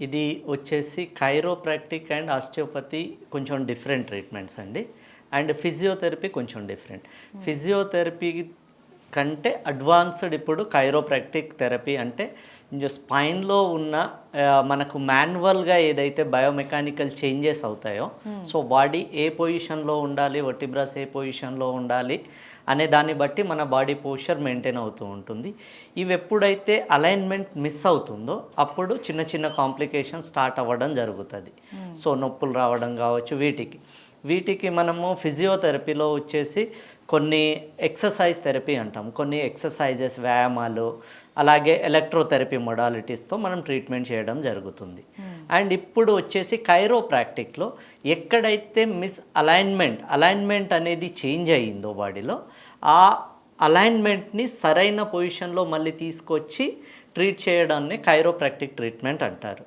ఇది వచ్చేసి chiropractic and osteopathy కొంచెం డిఫరెంట్ ట్రీట్మెంట్స్ అండి. అండ్ ఫిజియోథెరపీ కొంచెం డిఫరెంట్ ఫిజియోథెరపీ కంటే అడ్వాన్స్డ్ ఇప్పుడు కైరోప్రాక్టిక్ థెరపీ అంటే స్పైన్లో ఉన్న మనకు మాన్యువల్గా ఏదైతే బయోమెకానికల్ చేంజెస్ అవుతాయో సో బాడీ ఏ పొజిషన్లో ఉండాలి ఒటిబ్రాస్ ఏ పొజిషన్లో ఉండాలి అనే దాన్ని బట్టి మన బాడీ పోస్చర్ మెయింటైన్ అవుతూ ఉంటుంది. ఇవి ఎప్పుడైతే అలైన్మెంట్ మిస్ అవుతుందో అప్పుడు చిన్న చిన్న కాంప్లికేషన్ స్టార్ట్ అవ్వడం జరుగుతుంది. సో నొప్పులు రావడం కావచ్చు వీటికి. వీటికి మనము ఫిజియోథెరపీలో వచ్చేసి కొన్ని ఎక్సర్సైజ్ థెరపీ అంటాం. కొన్ని ఎక్సర్సైజెస్ వ్యాయామాలు అలాగే ఎలక్ట్రోథెరపీ మొడాలిటీస్తో మనం ట్రీట్మెంట్ చేయడం జరుగుతుంది. అండ్ ఇప్పుడు వచ్చేసి కైరోప్రాక్టిక్లో ఎక్కడైతే మిస్ అలైన్మెంట్ అలైన్మెంట్ అనేది చేంజ్ అయ్యిందో బాడీలో ఆ అలైన్మెంట్ని సరైన పొజిషన్లో మళ్ళీ తీసుకొచ్చి ట్రీట్ చేయడాన్ని కైరోప్రాక్టిక్ ట్రీట్మెంట్ అంటారు.